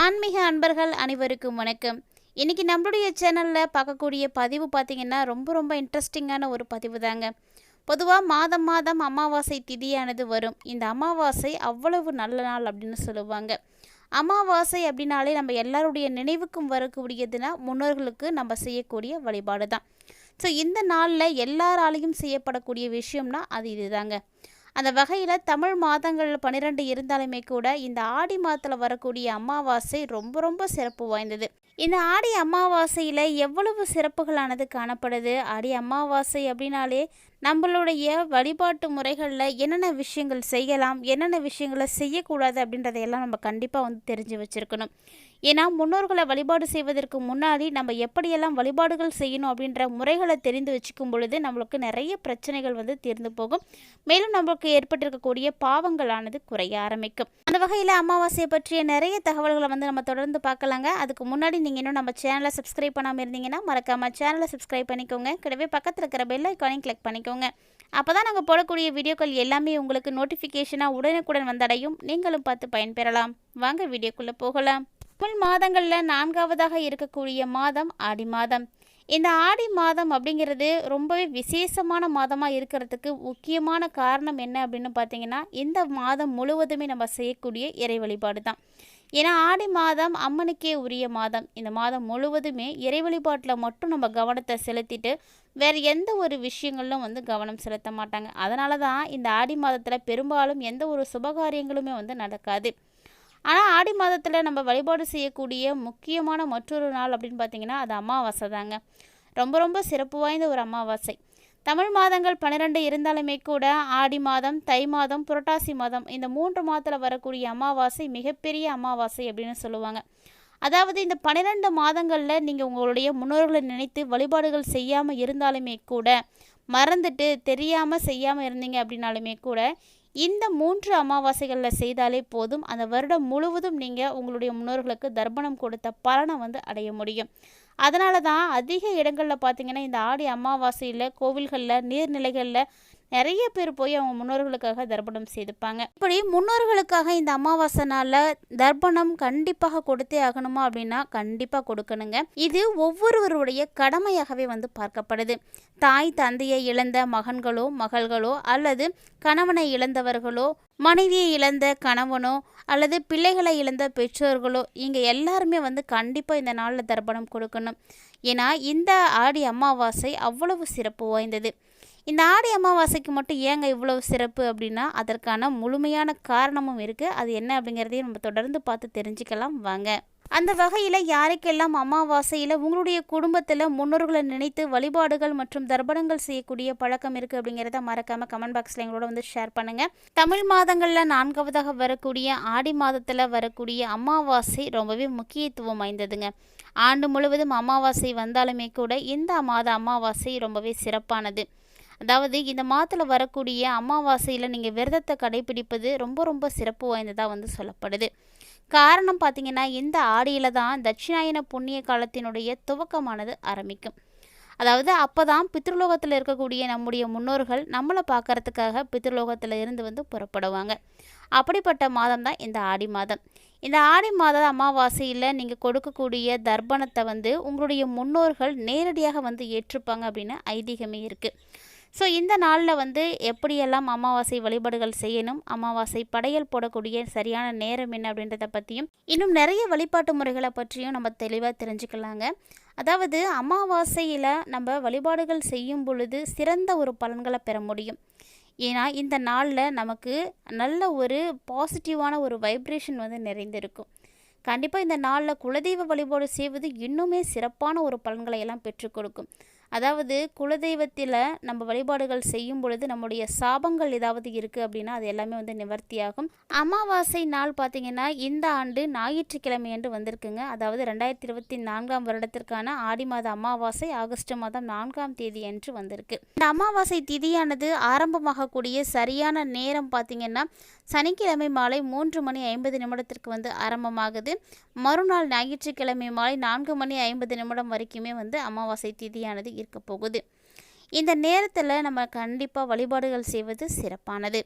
ஆன்மீக அன்பர்கள் அனைவருக்கும் வணக்கம். இன்றைக்கி நம்மளுடைய சேனலில் பார்க்கக்கூடிய பதிவு பார்த்தீங்கன்னா ரொம்ப ரொம்ப இன்ட்ரெஸ்டிங்கான ஒரு பதிவு தாங்க பொதுவாக மாதம் மாதம் அமாவாசை திதியானது வரும். இந்த அமாவாசை அவ்வளவு நல்ல நாள் அப்படின்னு சொல்லுவாங்க. அமாவாசை அப்படின்னாலே நம்ம எல்லாருடைய நினைவுக்கும் வரக்கூடியதுன்னா முன்னோர்களுக்கு நம்ம செய்யக்கூடிய வழிபாடு தான் ஸோ இந்த நாளில் எல்லாராலையும் செய்யப்படக்கூடிய விஷயம்னா அது இதுதாங்க. அந்த வகையில் தமிழ் மாதங்கள் பன்னிரெண்டு இருந்தாலுமே கூட இந்த ஆடி மாதத்தில் வரக்கூடிய அமாவாசை ரொம்ப ரொம்ப சிறப்பு வாய்ந்தது. இந்த ஆடி அமாவாசையில் எவ்வளவு சிறப்புகளானது காணப்படுது? ஆடி அமாவாசை அப்படின்னாலே நம்மளுடைய வழிபாட்டு முறைகளில் என்னென்ன விஷயங்கள் செய்யலாம் என்னென்ன விஷயங்களை செய்யக்கூடாது அப்படின்றதையெல்லாம் நம்ம கண்டிப்பாக வந்து தெரிஞ்சு வச்சுருக்கணும். ஏன்னா முன்னோர்களை வழிபாடு செய்வதற்கு முன்னாடி நம்ம எப்படியெல்லாம் வழிபாடுகள் செய்யணும் அப்படின்ற முறைகளை தெரிந்து வச்சுக்கும் பொழுது நம்மளுக்கு நிறைய பிரச்சனைகள் வந்து தீர்ந்து போகும். மேலும் நம்மளுக்கு ஏற்பட்டிருக்கக்கூடிய பாவங்களானது குறைய ஆரம்பிக்கும். அந்த வகையில் அமாவாசையை பற்றிய நிறைய தகவல்களை வந்து நம்ம தொடர்ந்து பார்க்கலாங்க. அதுக்கு முன்னாடி நீங்கள் இன்னும் நம்ம சேனலை சப்ஸ்கிரைப் பண்ணாமல் இருந்தீங்கன்னா மறக்காமல் சேனலை சப்ஸ்கிரைப் பண்ணிக்கோங்க. கூடவே பக்கத்தில் இருக்கிற பெல் ஐக்கானையும் கிளிக் பண்ணிக்கோங்க. அப்போ தான் நாங்கள் போடக்கூடிய வீடியோக்கள் எல்லாமே உங்களுக்கு நோட்டிஃபிகேஷனாக உடனுக்குடன் வந்தடையும். நீங்களும் பார்த்து பயன்பெறலாம். வாங்க வீடியோக்குள்ளே போகலாம். தமிழ் மாதங்களில் நான்காவதாக இருக்கக்கூடிய மாதம் ஆடி மாதம். இந்த ஆடி மாதம் அப்படிங்கிறது ரொம்பவே விசேஷமான மாதமாக இருக்கிறதுக்கு முக்கியமான காரணம் என்ன அப்படின்னு பார்த்தீங்கன்னா இந்த மாதம் முழுவதுமே நம்ம செய்யக்கூடிய இறை வழிபாடு தான் ஏன்னா ஆடி மாதம் அம்மனுக்கே உரிய மாதம். இந்த மாதம் முழுவதுமே இறை வழிபாட்டில் மட்டும் நம்ம கவனத்தை செலுத்திட்டு வேறு எந்த ஒரு விஷயங்களிலும் வந்து கவனம் செலுத்த மாட்டாங்க. அதனால தான் இந்த ஆடி மாதத்தில் பெரும்பாலும் எந்த ஒரு சுபகாரியங்களுமே வந்து நடக்காது. ஆனால் ஆடி மாதத்தில் நம்ம வழிபாடு செய்யக்கூடிய முக்கியமான மற்றொரு நாள் அப்படின்னு பார்த்தீங்கன்னா அது அமாவாசை தாங்க. ரொம்ப ரொம்ப சிறப்பு வாய்ந்த ஒரு அமாவாசை. தமிழ் மாதங்கள் பன்னிரெண்டு இருந்தாலுமே கூட ஆடி மாதம் தை மாதம் புரட்டாசி மாதம் இந்த மூன்று மாதத்தில் வரக்கூடிய அமாவாசை மிகப்பெரிய அமாவாசை அப்படின்னு சொல்லுவாங்க. அதாவது இந்த பன்னிரெண்டு மாதங்களில் நீங்கள் உங்களுடைய முன்னோர்களை நினைத்து வழிபாடுகள் செய்யாமல் இருந்தாலுமே கூட மறந்துட்டு தெரியாமல் செய்யாமல் இருந்தீங்க அப்படின்னாலுமே கூட இந்த மூன்று அமாவாசைகளில் செய்தாலே போதும். அந்த வருடம் முழுவதும் நீங்கள் உங்களுடைய முன்னோர்களுக்கு தர்ப்பணம் கொடுத்த பலனை வந்து அடைய முடியும். அதனால தான் அதிக இடங்களில் பார்த்தீங்கன்னா இந்த ஆடி அமாவாசையில் கோவில்களில் நீர்நிலைகளில் நிறைய பேர் போய் அவங்க முன்னோர்களுக்காக தர்ப்பணம் செய்துப்பாங்க இப்படி முன்னோர்களுக்காக இந்த அமாவாசை நாளில் தர்ப்பணம் கண்டிப்பாக கொடுத்தே ஆகணுமா அப்படின்னா கண்டிப்பாக கொடுக்கணுங்க. இது ஒவ்வொருவருடைய கடமையாகவே வந்து பார்க்கப்படுது. தாய் தந்தையை இழந்த மகன்களோ மகள்களோ அல்லது கணவனை இழந்தவர்களோ மனைவியை இழந்த கணவனோ அல்லது பிள்ளைகளை இழந்த பெற்றோர்களோ இங்கே எல்லாருமே வந்து கண்டிப்பாக இந்த நாளில் தர்ப்பணம் கொடுக்கணும். ஏன்னா இந்த ஆடி அமாவாசை அவ்வளவு சிறப்பு வாய்ந்தது. இந்த ஆடி அமாவாசைக்கு மட்டும் ஏங்க இவ்வளவு சிறப்பு அப்படின்னா அதற்கான முழுமையான காரணமும் இருக்குது அது என்ன அப்படிங்கிறதையும் நம்ம தொடர்ந்து பார்த்து தெரிஞ்சுக்கலாம். வாங்க. அந்த வகையில் யாருக்கெல்லாம் அமாவாசையில் உங்களுடைய குடும்பத்தில் முன்னோர்களை நினைத்து வழிபாடுகள் மற்றும் தர்ப்பணங்கள் செய்யக்கூடிய பழக்கம் இருக்குது அப்படிங்கிறத மறக்காமல் கமெண்ட் பாக்ஸில் எங்களோட வந்து ஷேர் பண்ணுங்கள் தமிழ் மாதங்களில் நான்காவதாக வரக்கூடிய ஆடி மாதத்தில் வரக்கூடிய அமாவாசை ரொம்பவே முக்கியத்துவம் வாய்ந்ததுங்க. ஆண்டு முழுவதும் அமாவாசை வந்தாலுமே கூட இந்த மாத அமாவாசை ரொம்பவே சிறப்பானது. அதாவது இந்த மாதத்தில் வரக்கூடிய அமாவாசையில் நீங்கள் விரதத்தை கடைபிடிப்பது ரொம்ப ரொம்ப சிறப்பு வாய்ந்ததாக வந்து சொல்லப்படுது. காரணம் பார்த்திங்கன்னா இந்த ஆடியில் தான் தட்சிணாயன புண்ணிய காலத்தினுடைய துவக்கமானது ஆரம்பிக்கும். அதாவது அப்போ தான் பித்ருலோகத்தில் இருக்கக்கூடிய நம்முடைய முன்னோர்கள் நம்மளை பார்க்கறதுக்காக பித்ருலோகத்தில் இருந்து வந்து புறப்படுவாங்க. அப்படிப்பட்ட மாதம் தான் இந்த ஆடி மாதம். இந்த ஆடி மாத அமாவாசையில் நீங்கள் கொடுக்கக்கூடிய தர்ப்பணத்தை வந்து உங்களுடைய முன்னோர்கள் நேரடியாக வந்து ஏற்றுப்பாங்க அப்படின்னு ஐதீகமே இருக்குது ஸோ இந்த நாளில் வந்து எப்படியெல்லாம் அமாவாசை வழிபாடுகள் செய்யணும் அமாவாசை படையல் போடக்கூடிய சரியான நேரம் என்ன அப்படின்றத பற்றியும் இன்னும் நிறைய வழிபாட்டு முறைகளை பற்றியும் நம்ம தெளிவாக தெரிஞ்சுக்கலாங்க. அதாவது அமாவாசையில் நம்ம வழிபாடுகள் செய்யும் பொழுது சிறந்த ஒரு பலன்களை பெற முடியும். ஏன்னா இந்த நாளில் நமக்கு நல்ல ஒரு பாசிட்டிவான ஒரு வைப்ரேஷன் வந்து நிறைந்திருக்கும். கண்டிப்பாக இந்த நாளில் குலதெய்வ வழிபாடு செய்வது இன்னுமே சிறப்பான ஒரு பலன்களை எல்லாம் பெற்றுக் கொடுக்கும். அதாவது குலதெய்வத்தில் நம்ம வழிபாடுகள் செய்யும் பொழுது நம்முடைய சாபங்கள் ஏதாவது இருக்குது அப்படின்னா அது எல்லாமே வந்து நிவர்த்தியாகும். அமாவாசை நாள் பார்த்திங்கன்னா இந்த ஆண்டு ஞாயிற்றுக்கிழமை என்று வந்திருக்குங்க. அதாவது ரெண்டாயிரத்தி இருபத்தி நான்காம் வருடத்திற்கான ஆடி மாத அமாவாசை ஆகஸ்ட் மாதம் நான்காம் தேதி என்று வந்திருக்கு. இந்த அமாவாசை திதியானது ஆரம்பமாகக்கூடிய சரியான நேரம் பார்த்திங்கன்னா சனிக்கிழமை மாலை மூன்று மணி ஐம்பது நிமிடத்திற்கு வந்து ஆரம்பமாகுது. மறுநாள் ஞாயிற்றுக்கிழமை மாலை நான்கு மணி ஐம்பது நிமிடம் வரைக்குமே வந்து அமாவாசை திதியானது இருக்க போகுது. இந்த நேரத்தில் நம்ம கண்டிப்பாக வழிபாடுகள் செய்வது சிறப்பானது.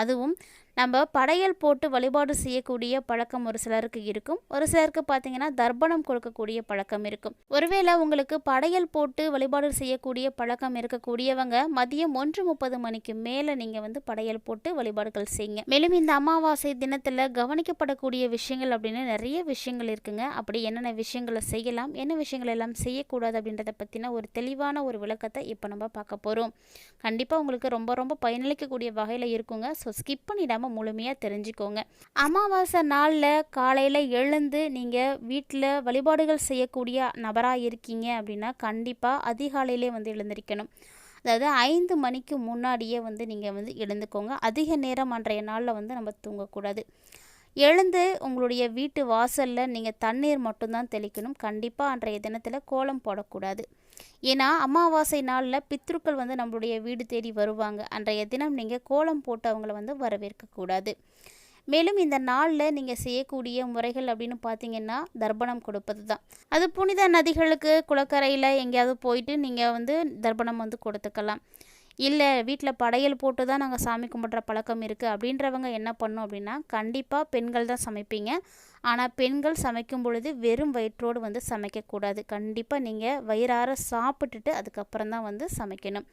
அதுவும் நம்ம படையல் போட்டு வழிபாடு செய்யக்கூடிய பழக்கம் ஒரு சிலருக்கு இருக்கும். ஒரு சிலருக்கு பார்த்தீங்கன்னா தர்ப்பணம் கொடுக்கக்கூடிய பழக்கம் இருக்கும். ஒருவேளை உங்களுக்கு படையல் போட்டு வழிபாடு செய்யக்கூடிய பழக்கம் இருக்கக்கூடியவங்க மதியம் ஒன்று முப்பது மணிக்கு மேலே நீங்கள் வந்து படையல் போட்டு வழிபாடுகள் செய்யுங்க. மேலும் இந்த அமாவாசை தினத்தில் கவனிக்கப்படக்கூடிய விஷயங்கள் அப்படின்னு நிறைய விஷயங்கள் இருக்குங்க. அப்படி என்னென்ன விஷயங்களை செய்யலாம் என்ன விஷயங்கள் எல்லாம் செய்யக்கூடாது அப்படின்றத பற்றின ஒரு தெளிவான ஒரு விளக்கத்தை இப்போ நம்ம பார்க்க போகிறோம் கண்டிப்பாக உங்களுக்கு ரொம்ப ரொம்ப பயனளிக்கக்கூடிய வகையில் இருக்குங்க. ஸோ ஸ்கிப் பண்ணிடாமல் முழுமையாக தெரிஞ்சுக்கோங்க. அமாவாசை நாளில் காலையில் எழுந்து நீங்கள் வீட்டில் வழிபாடுகள் செய்யக்கூடிய நபராக இருக்கீங்க அப்படின்னா கண்டிப்பாக அதிகாலையிலே வந்து எழுந்திருக்கணும். அதாவது ஐந்து மணிக்கு முன்னாடியே வந்து நீங்கள் வந்து எழுந்துக்கோங்க. அதிக நேரம் அன்றைய நாளில் வந்து நம்ம தூங்கக்கூடாது. எழுந்து உங்களுடைய வீட்டு வாசலில் நீங்கள் தண்ணீர் மட்டும்தான் தெளிக்கணும். கண்டிப்பாக அன்றைய தினத்தில் கோலம் போடக்கூடாது. ஏன்னா அமாவாசை நாளில் பித்ருக்கள் வந்து நம்மளுடைய வீடு தேடி வருவாங்க. அன்றைய தினம் நீங்கள் கோலம் போட்டு அவங்கள வந்து வரவேற்கக்கூடாது. மேலும் இந்த நாளில் நீங்கள் செய்யக்கூடிய முறைகள் அப்படின்னு பார்த்தீங்கன்னா தர்ப்பணம் கொடுப்பது தான் அது புனித நதிகளுக்கு குளக்கரையில் எங்கேயாவது போயிட்டு நீங்கள் வந்து தர்ப்பணம் வந்து கொடுத்துக்கலாம். இல்லை வீட்டில் படையல் போட்டு தான் நாங்கள் சாமி கும்பிட்ற பழக்கம் இருக்குது அப்படின்றவங்க என்ன பண்ணும் அப்படின்னா கண்டிப்பாக பெண்கள் தான் சமைப்பீங்க. ஆனால் பெண்கள் சமைக்கும் பொழுது வெறும் வயிற்றோடு வந்து சமைக்கக்கூடாது. கண்டிப்பாக நீங்கள் வயிறார சாப்பிட்டுட்டு அதுக்கப்புறம் தான் வந்து சமைக்கணும்.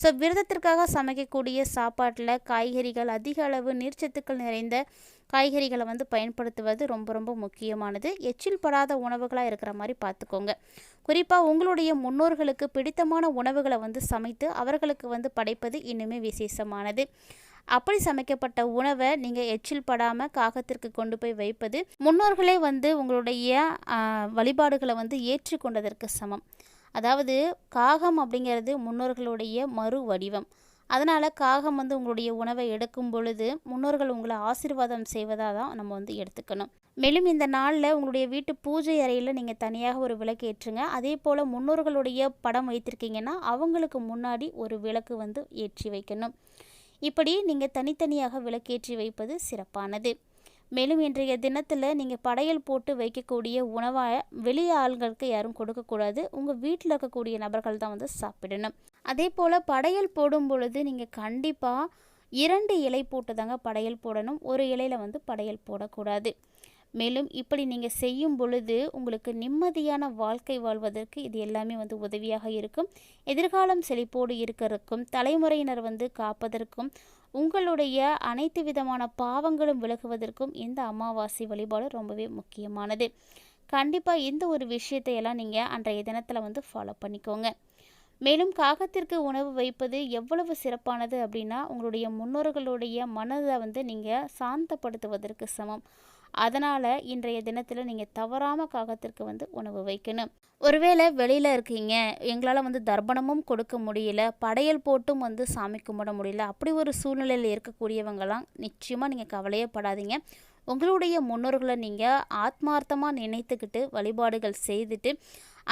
ஸோ விரதத்திற்காக சமைக்கக்கூடிய சாப்பாட்டில் காய்கறிகள் அதிக அளவு நீர்ச்சத்துக்கள் நிறைந்த காய்கறிகளை வந்து பயன்படுத்துவது ரொம்ப ரொம்ப முக்கியமானது. எச்சில் படாத உணவுகளாக இருக்கிற மாதிரி பார்த்துக்கோங்க. குறிப்பாக உங்களுடைய முன்னோர்களுக்கு பிடித்தமான உணவுகளை வந்து சமைத்து அவர்களுக்கு வந்து படைப்பது இன்னுமே விசேஷமானது. அப்படி சமைக்கப்பட்ட உணவை நீங்கள் எச்சில் படாமல் காகத்திற்கு கொண்டு போய் வைப்பது முன்னோர்களே வந்து உங்களுடைய வழிபாடுகளை வந்து ஏற்றுக்கொண்டதற்கு சமம். அதாவது காகம் அப்படிங்கிறது முன்னோர்களுடைய மறு வடிவம். அதனால் காகம் வந்து உங்களுடைய உணவை எடுக்கும் பொழுது முன்னோர்கள் உங்களை ஆசீர்வாதம் செய்வதாக தான் நம்ம வந்து எடுத்துக்கணும். மேலும் இந்த நாளில் உங்களுடைய வீட்டு பூஜை அறையில் நீங்கள் தனியாக ஒரு விளக்கு ஏற்றுங்க. அதே போல் முன்னோர்களுடைய படம் வைத்திருக்கீங்கன்னா அவங்களுக்கு முன்னாடி ஒரு விளக்கு வந்து ஏற்றி வைக்கணும். இப்படி நீங்கள் தனித்தனியாக விளக்கேற்றி வைப்பது சிறப்பானது. மேலும் இன்றைய தினத்தில் நீங்கள் படையல் போட்டு வைக்கக்கூடிய உணவாக வெளி ஆள்களுக்கு யாரும் கொடுக்கக்கூடாது. உங்கள் வீட்டில் இருக்கக்கூடிய நபர்கள் தான் வந்து சாப்பிடணும். அதே போல் படையல் போடும் பொழுது நீங்கள் கண்டிப்பாக இரண்டு இலை போட்டு தாங்க படையல் போடணும். ஒரு இலையில் வந்து படையல் போடக்கூடாது. மேலும் இப்படி நீங்கள் செய்யும் பொழுது உங்களுக்கு நிம்மதியான வாழ்க்கை வாழ்வதற்கு இது எல்லாமே வந்து உதவியாக இருக்கும். எதிர்காலம் செழிப்போடு இருக்கிறதுக்கும் தலைமுறையினர் வந்து காப்பதற்கும் உங்களுடைய அனைத்து விதமான பாவங்களும் விலகுவதற்கும் இந்த அமாவாசை வழிபாடு ரொம்பவே முக்கியமானது. கண்டிப்பாக இந்த ஒரு விஷயத்தையெல்லாம் நீங்கள் அன்றைய தினத்தில் வந்து ஃபாலோ பண்ணிக்கோங்க. மேலும் காகத்திற்கு உணவு வைப்பது எவ்வளவு சிறப்பானது அப்படின்னா உங்களுடைய முன்னோர்களுடைய மனதை வந்து நீங்கள் சாந்தப்படுத்துவதற்கு சமம். அதனால் இன்றைய தினத்தில் நீங்கள் தவறாமல் காகத்திற்கு வந்து உணவு வைக்கணும். ஒருவேளை வெளியில் இருக்கீங்க எங்களால் வந்து தர்ப்பணமும் கொடுக்க முடியல படையல் போட்டும் வந்து சாமி கும்பிட முடியல அப்படி ஒரு சூழ்நிலையில் இருக்கக்கூடியவங்களாம் நிச்சயமாக நீங்கள் கவலையே படாதீங்க. உங்களுடைய முன்னோர்களை நீங்கள் ஆத்மார்த்தமாக நினைத்துக்கிட்டு வழிபாடுகள் செய்துட்டு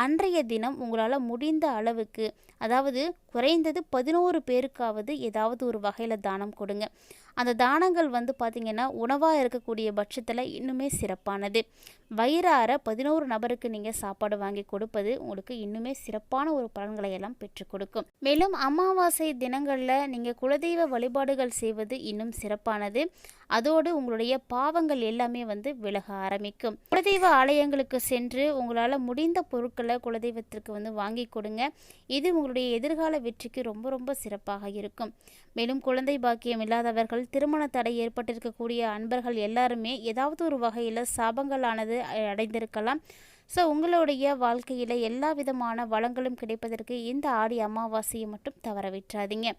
அன்றைய தினம் உங்களால் முடிந்த அளவுக்கு அதாவது குறைந்தது பதினோரு பேருக்காவது ஏதாவது ஒரு வகையில் தானம் கொடுங்க. அந்த தானங்கள் வந்து பார்த்திங்கன்னா உணவாக இருக்கக்கூடிய பட்சத்தில் இன்னுமே சிறப்பானது. வயிறார பதினோரு நபருக்கு நீங்கள் சாப்பாடு வாங்கி கொடுப்பது உங்களுக்கு இன்னுமே சிறப்பான ஒரு பலன்களை எல்லாம் பெற்றுக் கொடுக்கும். மேலும் அமாவாசை தினங்களில் நீங்கள் குலதெய்வ வழிபாடுகள் செய்வது இன்னும் சிறப்பானது. அதோடு உங்களுடைய பாவங்கள் எல்லாமே வந்து விலக ஆரம்பிக்கும். குலதெய்வ ஆலயங்களுக்கு சென்று உங்களால் முடிந்த பொருட்களை குலதெய்வத்திற்கு வந்து வாங்கி கொடுங்க. இது உங்களுடைய எதிர்கால வெற்றிக்கு ரொம்ப ரொம்ப சிறப்பாக இருக்கும். மேலும் குழந்தை பாக்கியம் இல்லாதவர்கள் திருமண தடை ஏற்பட்டிருக்கக்கூடிய அன்பர்கள் எல்லாருமே ஏதாவது ஒரு வகையில் சாபங்களானது அடைந்திருக்கலாம். ஸோ உங்களுடைய வாழ்க்கையில் எல்லா விதமான வளங்களும் கிடைப்பதற்கு இந்த ஆடி அமாவாசையை மட்டும் தவற விட்டுறாதீங்க.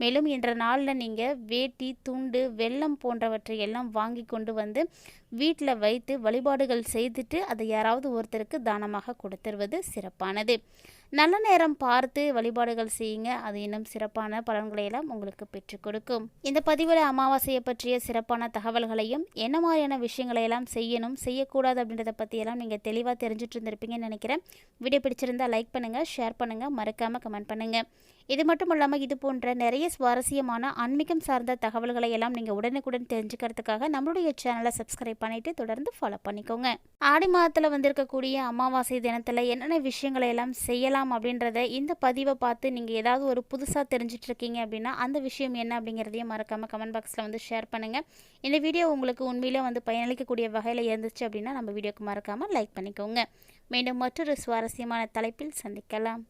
மேலும் இன்ற நாளில் நீங்கள் வேட்டி துண்டு வெள்ளம் போன்றவற்றை எல்லாம் வாங்கி கொண்டு வந்து வீட்டில் வைத்து வழிபாடுகள் செய்துட்டு அதை யாராவது ஒருத்தருக்கு தானமாக கொடுத்துருவது சிறப்பானது. நல்ல நேரம் பார்த்து வழிபாடுகள் செய்யுங்க. அது இன்னும் சிறப்பான பலன்களை எல்லாம் உங்களுக்கு பெற்றுக் கொடுக்கும். இந்த பதிவில் அமாவாசையை பற்றிய சிறப்பான தகவல்களையும் என்ன மாதிரியான விஷயங்களை எல்லாம் செய்யணும் செய்யக்கூடாது அப்படின்றத பற்றியெல்லாம் நீங்கள் தெளிவாக தெரிஞ்சுட்டு இருந்திருப்பீங்கன்னு நினைக்கிறேன். வீடியோ பிடிச்சிருந்தா லைக் பண்ணுங்கள் ஷேர் பண்ணுங்கள் மறக்காமல் கமெண்ட் பண்ணுங்கள் இது மட்டும் இல்லாமல் இது போன்ற நிறைய சுவாரஸ்யமான ஆன்மீகம் சார்ந்த தகவல்களை எல்லாம் நீங்கள் உடனுக்குடன் தெரிஞ்சுக்கிறதுக்காக நம்மளுடைய சேனலை சப்ஸ்கிரைப் பண்ணிவிட்டு தொடர்ந்து ஃபாலோ பண்ணிக்கோங்க. ஆடி மாதத்தில் வந்திருக்கக்கூடிய அமாவாசை தினத்தில் என்னென்ன விஷயங்களை எல்லாம் செய்யலாம் அப்படின்றத இந்த பதிவை பார்த்து நீங்கள் ஏதாவது ஒரு புதுசாக தெரிஞ்சிட்டு இருக்கீங்க அப்படின்னா அந்த விஷயம் என்ன அப்படிங்கிறதையும் மறக்காமல் கமெண்ட் பாக்ஸில் வந்து ஷேர் பண்ணுங்கள் இந்த வீடியோ உங்களுக்கு உண்மையிலே வந்து பயனளிக்கக்கூடிய வகையில் இருந்துச்சு அப்படின்னா நம்ம வீடியோக்கு மறக்காமல் லைக் பண்ணிக்கோங்க. மீண்டும் மற்றொரு சுவாரஸ்யமான தலைப்பில் சந்திக்கலாம்.